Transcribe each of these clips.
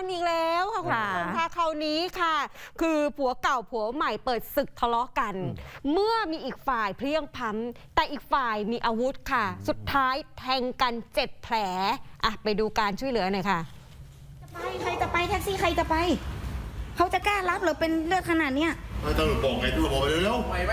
กันอีกแล้วค่ะคุณผู้ชมค่ะคราวนี้ค่ะ คือผัวเก่าผัวใหม่เปิดศึกทะเลาะกัน เมื่อมีอีกฝ่ายเพลียงพล้ำแต่อีกฝ่ายมีอาวุธค่ะ สุดท้ายแทงกันเจ็ดแผลอะไปดูการช่วยเหลือหน่อยค่ะไปใครจะไปแท็กซี่ใครจะไป เขาจะกล้ารับเหรือเป็นเลือดขนาดเนี้ยไม่ต้องบอกไงตัวบอกไปเร็วๆไหวไหม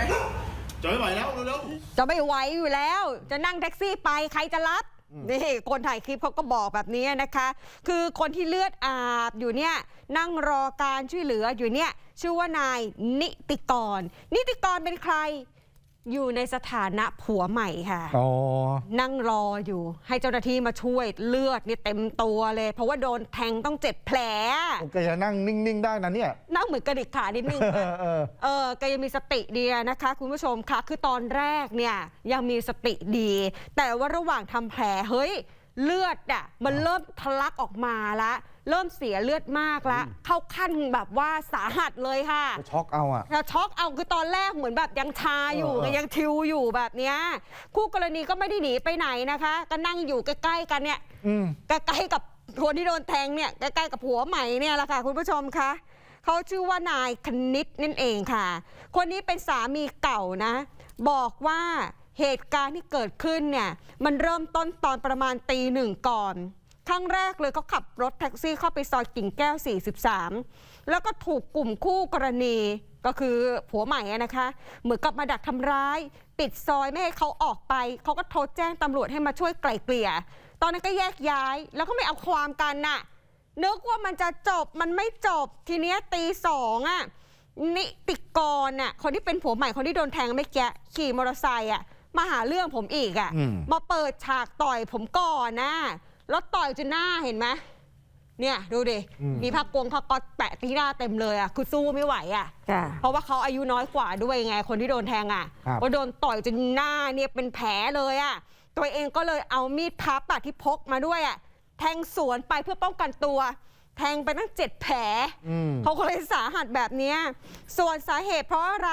จะไม่ไหวแล้วเร็วจะไม่ไหวอยู่แล้ว จะนั่งแท็กซี่ไปใครจะรับ นี่คนถ่ายคลิปเขาก็บอกแบบนี้นะคะ คือคนที่เลือดอาบอยู่เนี่ยนั่งรอการช่วยเหลืออยู่เนี่ยชื่อว่านายนิติกร นิติกรเป็นใคร อยู่ในสถานะผัวใหม่ค่ะ อ๋อ นั่งรออยู่ ให้เจ้าหน้าที่มาช่วยเลือดนี่เต็มตัวเลย เพราะว่าโดนแทงต้องเจ็ดแผลแกจะนั่งนิ่ง ๆ ได้นะเนี่ย นั่งเหมือนกระดิกขานิดนึงเออเออ เออแกยังมีสติดีอะนะคะ คุณผู้ชมค่ะคือตอนแรกเนี่ยยังมีสติดี แต่ว่าระหว่างทำแผลเฮ้ย เลือดอะมันเริ่มทะลักออกมาละเริ่มเสียเลือดมากละเข้าขั้นแบบว่าสาหัสเลยค่ะก็ช็อกเอาอะแล้วช็อกเอาคือตอนแรกเหมือนแบบยังชาอยู่เออเออยังทิวอยู่แบบเนี้ยคู่กรณีก็ไม่ได้หนีไปไหนนะคะ ก็นั่งอยู่ใกล้ๆกันเนี่ยอืมใกล้ๆกับคนที่โดนแทงเนี่ยใกล้ๆกับผัวใหม่เนี่ยแหละค่ะคุณผู้ชมคะเขาชื่อว่านายคณิตนั่นเองค่ะ คนนี้เป็นสามีเก่านะ บอกว่า เหตุการณ์ที่เกิดขึ้นเนี่ยมันเริ่มต้นตอนประมาณตีหนึ่งก่อนครั้งแรกเลยเขาขับรถแท็กซี่เข้าไปซอยกิ่งแก้ว 43 แล้วก็ถูกกลุ่มคู่กรณีก็คือผัวใหม่นะคะ เหมือนกับมาดักทำร้าย ปิดซอยไม่ให้เขาออกไป เขาก็โทรแจ้งตำรวจให้มาช่วยไกล่เกลี่ย ตอนนั้นก็แยกย้ายแล้วก็ไม่เอาความกันน่ะนึกว่ามันจะจบมันไม่จบทีเนี้ยตีสองอะนิติกรน่ะคนที่เป็นผัวใหม่คนที่โดนแทงไม่แกะขี่มอเตอร์ไซค์อะ มาหาเรื่องผมอีกอะ อืม มาเปิดฉากต่อยผมก่อนนะแล้วต่อยจนหน้าเห็นไหมเนี่ยดูดิอืมมีผ้ากงผ้าก๊อตแปะที่หน้าเต็มเลยอะ คือสู้ไม่ไหวอะจ้ะเพราะว่าเขาอายุน้อยกว่าด้วยไงคนที่โดนแทงอะครับ ก็โดนต่อยจนหน้าเนี่ยเป็นแผลเลยอะ ตัวเองก็เลยเอามีดพับอะที่พกมาด้วยอะ แทงสวนไปเพื่อป้องกันตัว แทงไปตั้งเจ็ดแผลอืมเขาก็เลยสาหัสแบบเนี้ยส่วนสาเหตุเพราะอะไร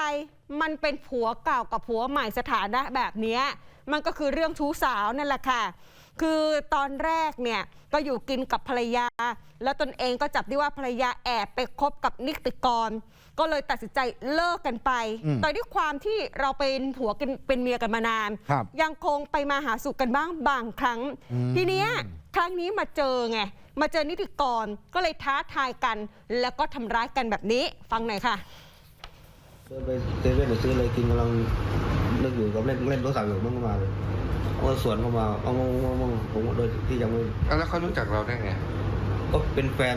มันเป็นผัวเก่ากับผัวใหม่สถานะแบบเนี้ยมันก็คือเรื่องชู้สาวนั่นแหละค่ะ คือตอนแรกเนี่ยก็อยู่กินกับภรรยา แล้วตนเองก็จับได้ว่าภรรยาแอบไปคบกับนิติกร ก็เลยตัดสินใจเลิกกันไปอืมแต่ด้วยความที่เราเป็นผัวกันเป็นเมียกันมานานครับยังคงไปมาหาสู่กันบ้างบางครั้งอืมทีเนี้ย ครั้งนี้มาเจอไง มาเจอนิติกรก็เลยท้าทายกัน แล้วก็ทำร้ายกันแบบนี้ ฟังหน่อยค่ะ เดินไปเซเว่นหรือซื้ออะไรกินกำลังนึกอยู่กับเล่นเล่นโทรศัพท์อยู่มันก็มาเลยเอาสวนเข้ามาเอางงงงงผมโดยที่ยังไม่แล้วเขารู้จักเราได้ไงก็เป็นแฟน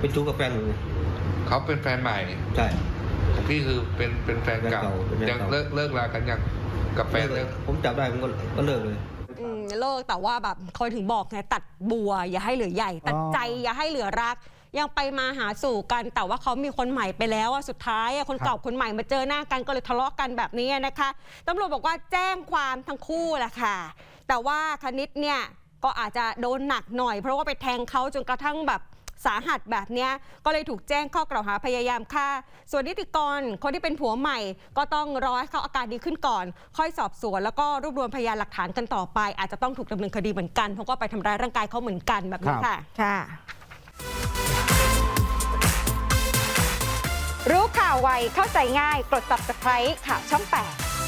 เป็นชู้กับแฟนผมไงเขาเป็นแฟนใหม่ใช่ ของพี่คือเป็นเป็นแฟนเก่าแฟนเก่าเป็นแฟนยังเก่า เลิกเลิกลากันยังกับแฟนเลิกผมจับได้ผมก็ก็เลิกเลย อืมเลิกแต่ว่าแบบคอยถึงบอกไงตัดบัว อย่าให้เหลือใหญ่ ตัดใจอย่าให้เหลือรัก ยังไปมาหาสู่กันแต่ว่าเขามีคนใหม่ไปแล้วอะสุดท้ายอะคนเก่าคนใหม่มาเจอหน้ากันก็เลยทะเลาะกันแบบนี้นะคะตำรวจบอกว่าแจ้งความทั้งคู่แหละค่ะ แต่ว่าคณิตเนี่ยก็อาจจะโดนหนักหน่อย เพราะว่าไปแทงเขาจนกระทั่งแบบ สาหัสแบบเนี้ยก็เลยถูกแจ้งข้อกล่าวหาพยายามฆ่า ส่วนนิติกรคนที่เป็นผัวใหม่ ก็ต้องรอให้เขาอาการดีขึ้นก่อน ค่อยสอบสวน แล้วก็รวบรวมพยานหลักฐานกันต่อไป อาจจะต้องถูกดำเนินคดีเหมือนกันเพราะก็ไปทำร้ายร่างกายเขาเหมือนกันแบบนี้ค่ะค่ะรู้ข่าวไวเข้าใจง่ายกด subscribe ข่าวช่อง 8